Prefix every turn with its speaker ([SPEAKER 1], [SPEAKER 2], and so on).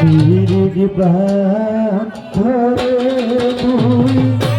[SPEAKER 1] বীর প্রাণ ধরে তুই।